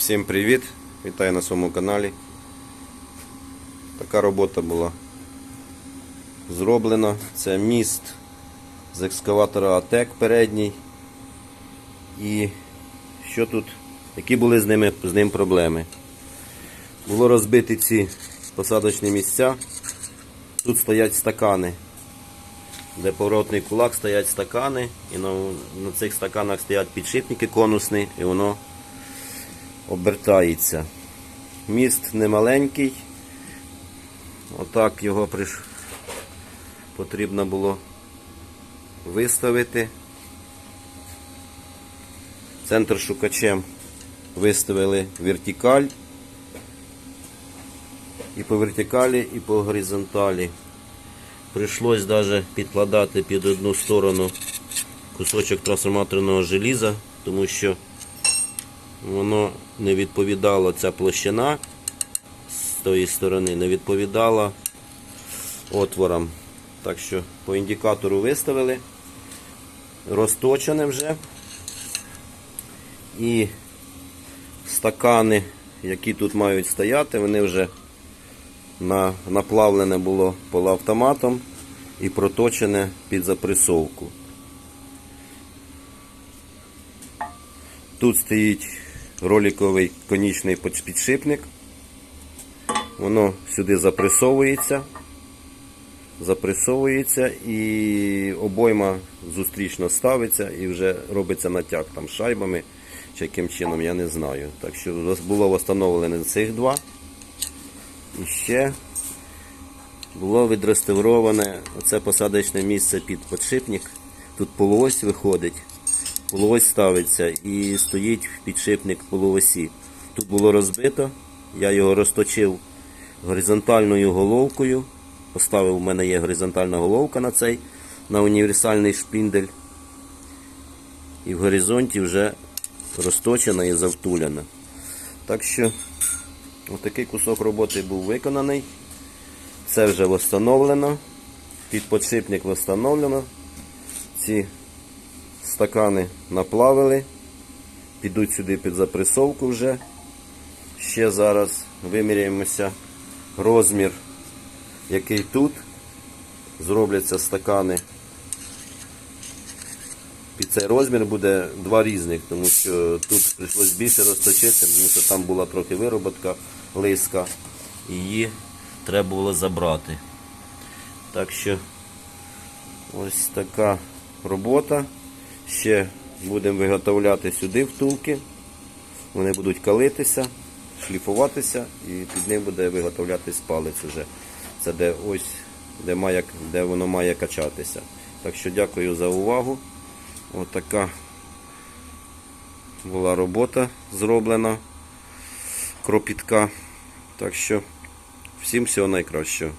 Всім привіт! Вітаю на своєму каналі. Така робота була зроблена. Це міст з екскаватора АТЕК передній. І що тут, які були з, ними, з ним проблеми? Було розбиті ці посадочні місця. Тут стоять стакани. Де поворотний кулак стоять стакани, і на, на цих стаканах стоять підшипники конусні, і воно обертається. Міст немаленький. Отак його приш... потрібно було виставити. Центр шукачем виставили вертикаль. І по вертикалі, і по горизонталі. Прийшлось навіть підкладати під одну сторону кусочок трансформаторного желіза, тому що воно не відповідало, ця площина з тої сторони не відповідала отворам. Так що по індикатору виставили, розточене вже. І стакани, які тут мають стояти, вони вже на, наплавлене було полуавтоматом і проточене під запресовку. Тут стоїть роликовий конічний підшипник. Воно сюди запресовується. Запресовується і обойма зустрічно ставиться і вже робиться натяг там шайбами чи яким чином, я не знаю. Так що було встановлено цих два. І ще було відреставроване оце посадочне місце під підшипник. Тут полуось виходить, полуось ставиться і стоїть підшипник полуосі. Тут було розбито, я його розточив горизонтальною головкою. Поставив, у мене є горизонтальна головка на цей, на універсальний шпіндель. І в горизонті вже розточена і завтуляна. Так що Отакий кусок роботи був виконаний. Це вже встановлено. Підподшипник встановлено. Ці стакани наплавили. Підуть сюди під запресовку вже. Ще зараз виміряємося розмір, який тут. Зробляться стакани. Під цей розмір буде два різних, тому що тут прийшлось більше розточити, тому що там була трохи вироботка лиска, її треба було забрати. Так що ось така робота. Ще будемо виготовляти сюди втулки. Вони будуть калитися, шліфуватися і під ним буде виготовлятись палець уже. Це де ось де, має, де воно має качатися. Так що дякую за увагу. Отака була робота зроблена кропітка. Так що всім всього найкращого.